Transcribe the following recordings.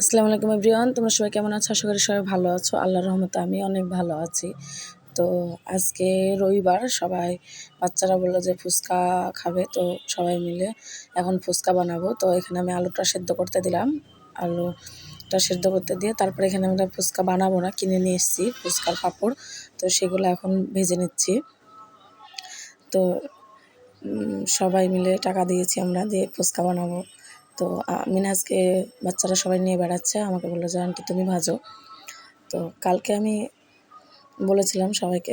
আসসালামু আলাইকুম এভরিওয়ান, তোমরা সবাই কেমন আছো? আশা করি সবাই ভালো আছো। আল্লাহ রহমতে আমি অনেক ভালো আছি। তো আজকে রবিবার, সবাই বাচ্চারা বলল যে ফুচকা খাবে, তো সবাই মিলে এখন ফুচকা বানাবো। তো এখানে আমি আলুটা সেদ্ধ করতে দিলাম। আলুটা সেদ্ধ করতে দিয়ে তারপরে এখানে আমরা ফুচকা বানাবো না, কিনে নিয়ে এসেছি ফুচকার পাঁপড়। তো সেগুলো এখন ভেজে নিচ্ছি। তো সবাই মিলে টাকা দিয়েছি আমরা দিয়ে ফুচকা বানাবো। তো মিনহাজকে বাচ্চারা সবাই নিয়ে বেড়াচ্ছে, আমাকে বলল যে, আন্টি, তুমি ভাজো। তো কালকে আমি বলেছিলাম সবাইকে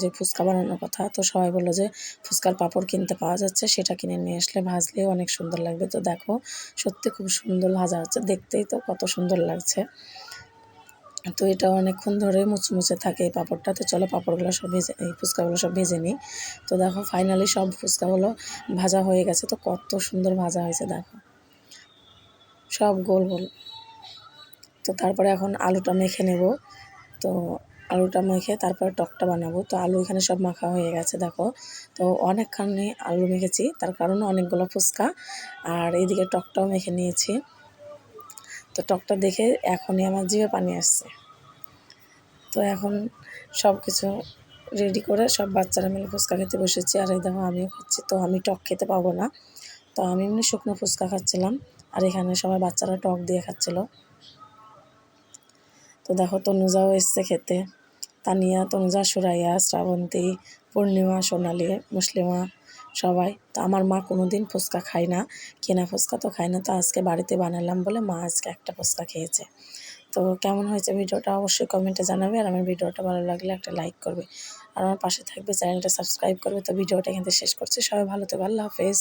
যে ফুচকা বানানোর কথা, তো সবাই বলল যে, ফুচকার পাঁপড় কিনতে পাওয়া যাচ্ছে, সেটা কিনে নিয়ে আসলে ভাজলেও অনেক সুন্দর লাগবে। তো দেখো, সত্যি খুব সুন্দর ভাজা হচ্ছে, দেখতেই তো কত সুন্দর লাগছে। তো এটা অনেকক্ষণ ধরে মুচমুচে থাকে এই পাঁপড়টা, তো চলো পাঁপড়গুলো সব ভেজে, এই ফুচকাগুলো সব ভেজে নিই। তো দেখো, ফাইনালি সব ফুচকাগুলো ভাজা হয়ে গেছে, তো কত সুন্দর ভাজা হয়েছে, দেখো। সব গোল গোল। তো তারপরে এখন আলুটা মেখে নেব। তো আলুটা মেখে তারপরে টকটা বানাবো। তো আলু এখানে সব মাখা হয়ে গেছে, দেখো। তো অনেকখানি আলু মেখেছি, তার কারণ অনেকগুলো ফুচকা। আর এইদিকে টকটাও মেখে নিয়েছি। তো টকটা দেখে এখনই আমার জিভে পানি আসছে। তো এখন সব কিছু রেডি করে সব বাচ্চারা মিলে ফুচকা খেতে বসেছি। আর এই দেখো আমিও খাচ্ছি। তো আমি টক খেতে পাবো না। তো আমি এমনি শুকনো ফুচকা খাচ্ছিলাম আর এখানে সবাই বাচ্চারা টক দিয়ে খাচ্ছিল। তো দেখো তনুজাও এসছে খেতে। তানিয়া, তনুজা, সুরাইয়া, শ্রাবন্তী, পূর্ণিমা, সোনালি, মুসলিমা সবাই। তো আমার মা কোনো দিন ফুচকা খায় না, কেনা ফুচকা তো খায় না। তো আজকে বাড়িতে বানালাম বলে মা আজকে একটা ফুচকা খেয়েছে। তো কেমন হয়েছে ভিডিওটা অবশ্যই কমেন্টে জানাবে আর আমার ভিডিওটা ভালো লাগলে একটা লাইক করবে। আর আমার পাশে থাকবে, চ্যানেলটা সাবস্ক্রাইব করবে। তো ভিডিওটা এখান থেকে শেষ করছি। সবাই ভালো থেকো, আল্লাহ হাফেজ।